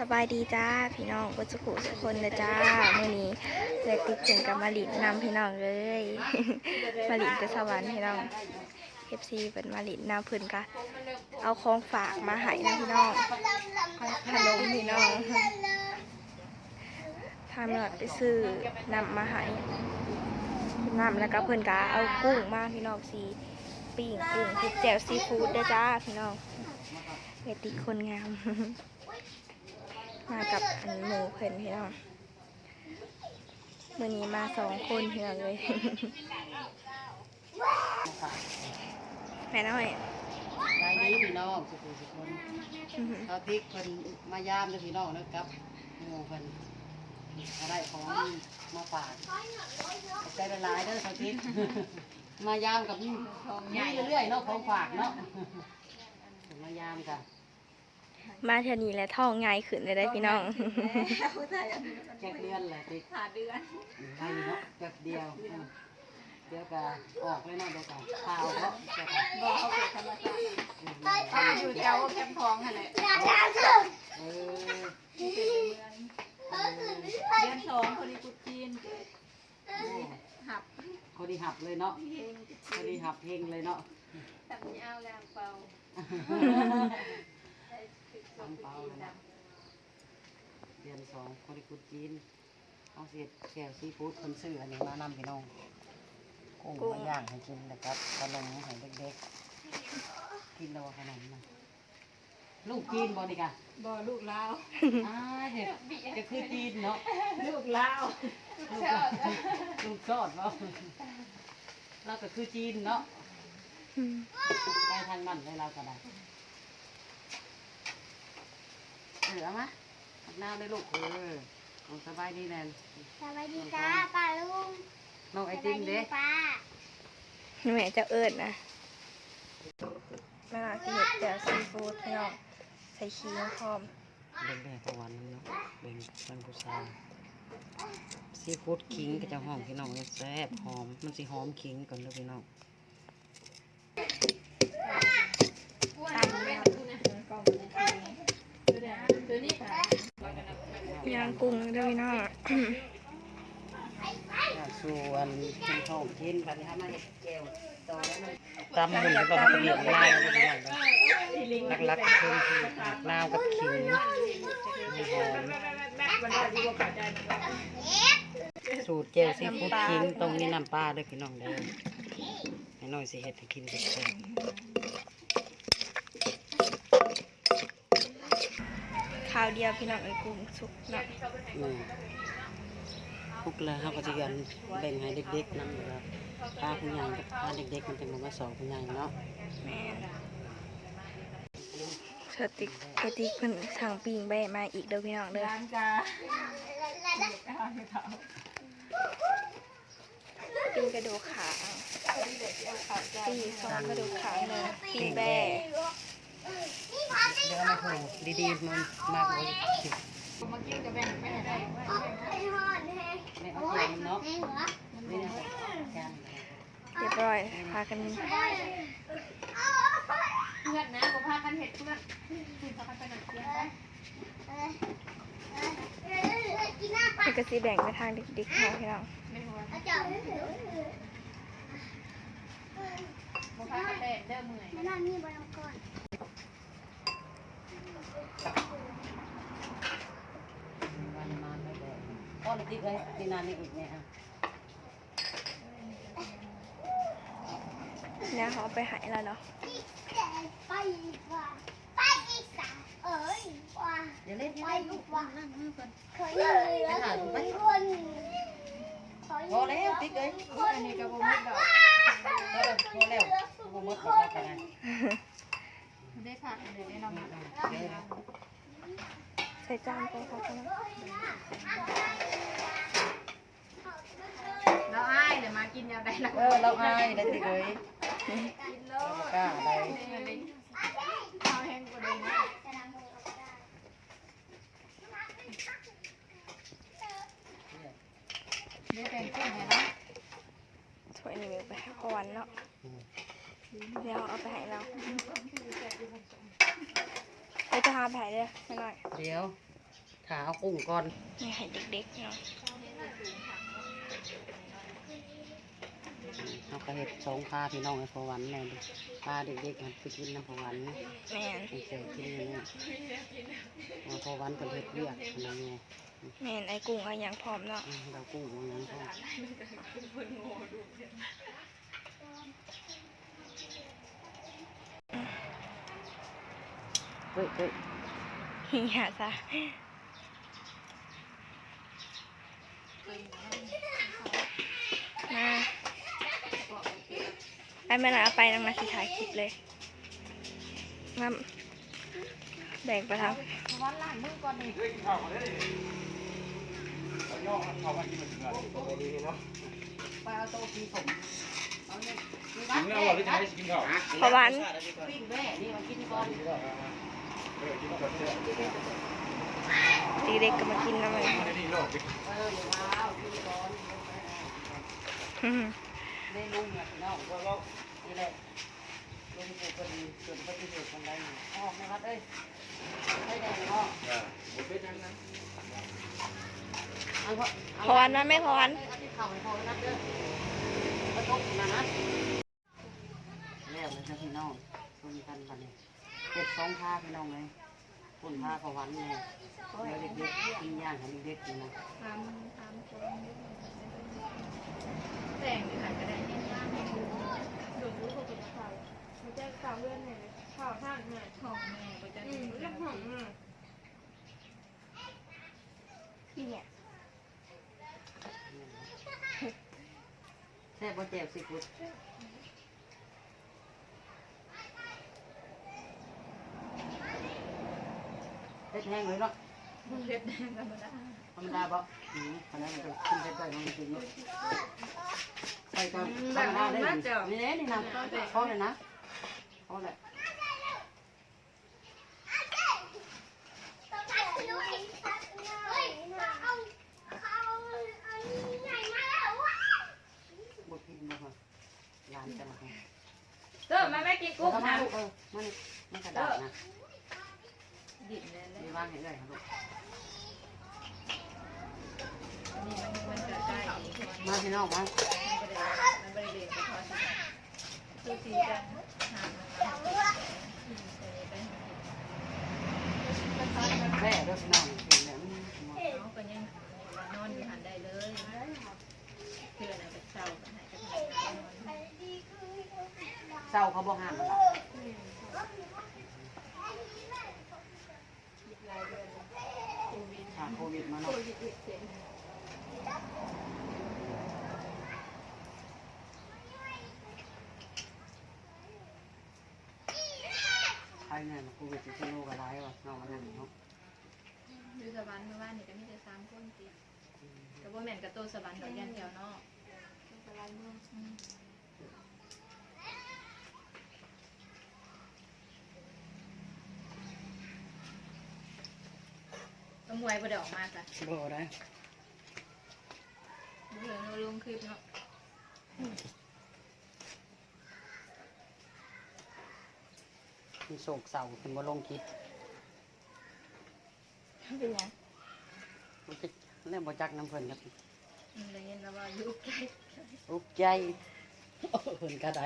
สบายดีจ้าพี่น้องกุศกุสุกคนนะจ้ามื่อนี้เลยติดถึงกับมาลินนำพี่น้องเลยมาลินจะสวรรค์พี่น้องเอฟซีเป็นมาลินนำเพิ่นกะเอาของฝากมาให้นะพี่น้องขนมพี่น้องทำหลอดไปซื้อนำมาให้นำแล้วก็เพิ่นกะเอากุ้งมาพี่น้องสีปิ้งกุ้งพริกแจ่วซีฟู้ดเด้อจ้าพี่น้องเวทีคนงาม มากับอันหมูเพิ่นพี่น้องมื่อนี้มาสองคนพี่น้องเลยแม่น้อยไปนี้พี่น้องสุขุมสุขคนท้อหือเขาทิกเพิ่นมายามเด้พี่น้องนะครับหมูเพิ่นอะไรของมาฝากใจละลายเด้อเขาทิกมายามกับนี่เรื่อยๆเนาะของฝากเนาะมายามกัน มาเท่านี้แล้วท้องง่ายขึ้นเลยได้อพี่น้องแจ็คเดือนแหละทิกหาเดือนไปเนาะแป๊บเดียวอืมเดี๋ยวก็ออกเลยเนาะเดี๋ยวก็ข่าวเนาะเดี๋ยวก็บอกเขาเกิดธรรมชาติเขาอยู่แถวแคมป์ทองค่ะเลยเออเดือนสองพอดีกุดจีนโอ้หับพอดีหับเลยเนาะเพลงพอดีหับเพลงเลยเนาะตับยาวแรงเป่า ทำเปล่าเลยนะเดือนสองคนที่กุดจีนเอาเสียดแก้วซีฟู้ดคนซื้ออันนี้มานำพี่น้องกุ้งมาย่างให้กินนะครับขนมให้เด็กๆ กินแล้วว่าขนมนะลูกจีนบ่นี่กะบ่ลูกลาวอ้าเห็ดจะคือจีนเนาะลูกลาวลูกลูกซอดบ่เราก็คือจีนเนาะอืมไปทางมันได้เราก็ได้ เหลือมะหักน้ำได้ลูกเออเอาสบายดีแน่นสวัสดีจ้าป้าลุงน้องไอติมเด้ป้าแม่จะเอิดนะแม่น้อยที่เห็ดแจ่วซีฟู้ดพี่น้องใส่ขี้มะพร้อมเบ่งแบ่งประวันเนาะเบ่งเป็นผู้ชายซีฟู้ดขิงก็จะหอมพี่น้องแซ่บหอมมันสิหอมขิงก่อนเด้อพี่น้อง ย่างกุ้งเด้วยพี่น้อง ส่วนกินข้าวกินไปทำมาเห็ดแก้วต่อแล้วมันตำหมุนก็ต้องเปลี่ยนลายแล้วพี่น้องเด้อหลักๆก็คือหักนาวกับขิงหอมสูตรเจลซีฟู้ดคิงตรงนี้น้ำปลาด้วยพี่น้องเด้อให้น้อยสิเฮ็ดให้กินเสร็จข้าวเดียวพี่น้องไอ้กุ้งสุกเนาะ อืมพวกเลยเขาก็จะกันแบ่งให้เด็กๆนำอยู่แล้วพาผู้ใหญ่กับพาเด็กๆมันเป็นมาสองผู้ใหญ่เนาะแม่สติกสติกเพิ่นสั่งปิ้งแบะมาอีกเด้อพี่น้องเด้อร้านกาปิ้งกระดูกขาปิ้งซอสกระดูกขาหนึ่งปิ้งแบะเดี๋ยวเอามาถูดีๆมันมากกว่าสิบ มากินกับแบ่งไม่ได้เรียบร้อยพากันเพื่อนนะบ่พากันเห็ดเพื่อนพากันไปหนักเที่ยงไปกินหน้าปลาเพิ่นก็สิแบ่งไปทางเด็กๆเนะพี่น้องไม่หัวเอาจับบ่พากันเล่นเด้อเมื่อยไม่น่ามีบอลก่อน วันมาไม่ได้ก้อติ๊กเลยตีนานนี่อีกเนี่ยเนี่ยเขาเอาไปหายแล้วเนาะไปดีกว่าไปอีกสามเอ้ยว่าเดี๋ยวเล่นไปลูกว่านั่งก่อนเคยเลยแล้วคนขอพอแล้วติ๊กเลยอันนี้ก็บ่มีดอกพอแล้วพอแล้วบ่หมดแล้วกันนะได้ผักเดี๋ยวได้นำมาใส่จานไปค่ะพี่น้องแล้วอ้ายเดี๋ยวมากินยาได้ละเออเราอายได้ติ๊กเลยกินโลเราบ่กล้าได้ข้าวแห้งกว่าเดิมได้แต่งกุ้งเนี่ยนะถ้วยนี้เอาไปให้พ่อวันเนาะเดี๋ยวเอาไปให้เราไป จะหาแผลเลยไม่น้อยเดี๋ยวขาเอากุ้งก่อนนี่ให้เด็กๆเนาะเอากระเห็ดสองพาพี่น้องให้พอหวันแน่ดิพาเด็กๆมันไปกินน้ำพอหวันแม่นให้เสกกินนี่เอาพอหวันเป็นเห็ดเรียกอะไรเงี้ยแม่นไอ้กุ้งเอาหยังพร้อมเนาะอืมเรากุ้งตรงนั้นก็เยเฮ้ยเฮียซะมาไปเมื่อไหร่ไปน้องนาสิถ่ายคลิปเลยมาแบ่งไปทำวันล้างมือก่อนนี่ไปเอาโต๊ะสีสมเอาเนี่ยกินแล้วว่าหรือจะให้กินข้าวเพราะวันปิ้งแม่นี่มากินก่อน เด็กก็มากินน้ำมันนี่โลกเออเดี๋ยวว้าวกินก่อนได้ลุงเนี่พี่น้องนี่แหละลุงปูกเป็นส่วนปฏิเสธคนใดเนี่ยออกไหมครับเอ้ยให้ได้หมพ่อบุฟเฟ่ทั้งนั้นเอาพ่อพอวันนั้นไม่พอวันเอาที่เข่าให้พ่อนับเด้อเอาโต๊ะมานะแล้วเลยจ้ะพี่น้องคนกันบัดนี้ เก็บสองผ้าพี่น้องเลยคนผ้าประวันเนี่ยเดี๋ยวเด็กๆกินย่างให้เด็กๆกินนะตามตามตัวแต่งนี่ค่ะได้เน้นว่างให้ดูดูรู้เขาเป็นข่าวมันจะข่าวเรื่องไหนข่าวท่างไหนของแม่ก็จะอืดูมเรื่องของแม่ที่เนี่ยแซ่บบ่แจ่วสิกุด เผ็ดแห้งเลยเนาะเพชรแดงธรรมดาธรรมดาบ่อืมอันนั้นมันจะขึ้นได้ๆมันจริงเนาะใส่ก็ธรรมดาได้นี่นี่นี่นะพอเลยนะพอเลยต้องการดูอีกสักหน่อยมาเอาเขาเอาใหญ่มาแล้ววะบ่กินบ่ค่ะร้านจะมาให้เติมมาแม่กินกุ้งเอานะมาลูกเออมานี่มันกระดาษนะ ดิบเลยเลย มี วางให้เลยครับลูกนี่มันมันจะใกล้มันมาพี่น้องมามันบริเวณกระเพาะตัวสีจะหามันมาแม่เด้อพี่น้องกินแล้วอืมเขาก็ยังนอนอยู่หันได้เลยเพื่อนเอาไปเช่ากันให้กันนอนเศร้าเขาบ่ห้ามมันล่ะ อ่าโควิดมาเนาะใครเนี่ยมันโควิดจะโลกอะไรวะน้องมันนั่นเนาะดูสวรรค์เมื่อวานนี่ก็มีแต่สามคนติดแต่ว่าแม่นกับโตสวรรค์ดอกยันแถวนอกก็ม วยบ่ได้ออกมาจ้ะบ่ได้ดูเห็นเราลงคลิปเนาะมีโศกเศร้าเป็นบ่ลงคิดเป็นหยังบ่จักเรื่องบ่จักน้ำเพิ่นครับอืมได้ยินแล้วว่าอยู่ใกล้อุกใจเพิ่นก็ได้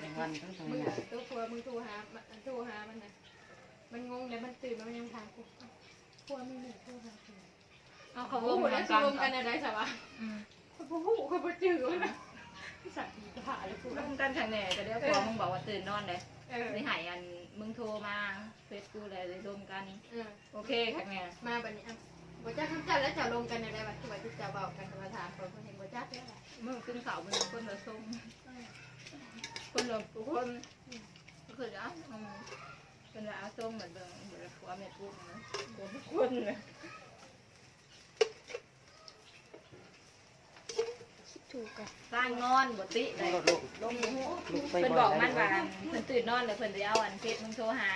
เป็นวันทั้งทำมึงงาน ตัวตัวมึงโทรหามันโทรหามันนะ มันงงเลยมันตื่นมามันยังถามกูกลัวไม่มีโทรหากูเอาเขาวงกันรวมกันอะไรสวะเขาพูดเขาพูดจืดเลยนะสัตว์ดีผ่าเลยกูรวมกันทางไหนก็เดี๋ยวพอมึงบอกว่าตื่นนอนเลยไม่หายอันมึงโทรมาเฟซกูเลยเลยรวมกันโอเคค่ะแม่มาบัดนี้อะบ่จักคำจัดแล้วจะลงกันในไรวะที่ว่าที่จะเบากันมาถามคนเห็นบ่จักแล้วล่ะมึงขึ้นเขาเป็นคนละส้มคนละคนก็คืออะ เป็นละส้มเหมือนเดิมเหมือนผัวแม่กุ้งนะคนเลยถูกกันสร้างนอนบติเลยลูกลูกลูกไปเพิ่นบอกมันว่าเพิ่นตื่นนอนเลยเพิ่นจะเอาอันเฟซมึงโทรหา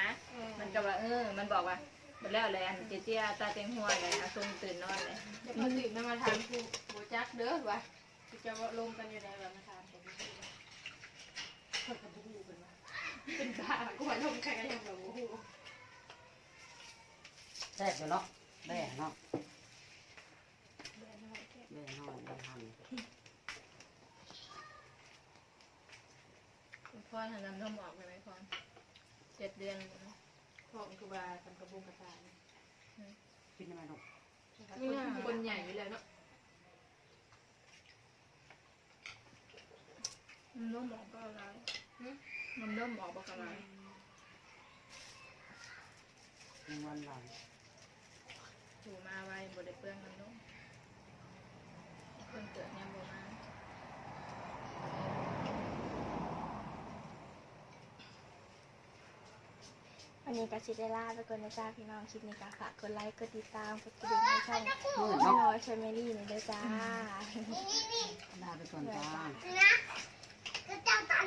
มันก็ว่าเออ มันบอกว่าไปแล้วเลยอันเจเจียตาเต็งหัวเลยอาซุงตื่นนอนเลยจะมาตื่นมาถามกูบ่จักเด้อวะจะว่าลงกันอยู่ในวะมาถามคนคนกับบ่ฮู้เพิ่นว่าเป็น แซ่บอยู่เนาะแบ่เนาะแบ่น้อยแบ่หั่นคุณพ่อทำน้ำนมออกไปไหมพ่อเจ็ดเดือนแล้วนะพ่อมันคือบาทำกระบุงกระตายกินได้ไหมลูกคนคนใหญ่อยู่แล้วเนาะน้ำนมออกก็อะไรน้ำนมออกก็อะไร กินวันหลัง ถูมาไว้บไดเปลืองน้ำนมคนเกิดเนี่ยบ่มาวันนี้ก็สิได้ลาไปก่อนนะจ้าพี่น้องคลิปนี้ก็ฝากกดไลค์กดติดตามกดกระดิ่งให้ช่องมืดน้เนาะอยแฟมิลี่นี่เด้อจ้าลาไปก่อนจ้านะก็จะตัง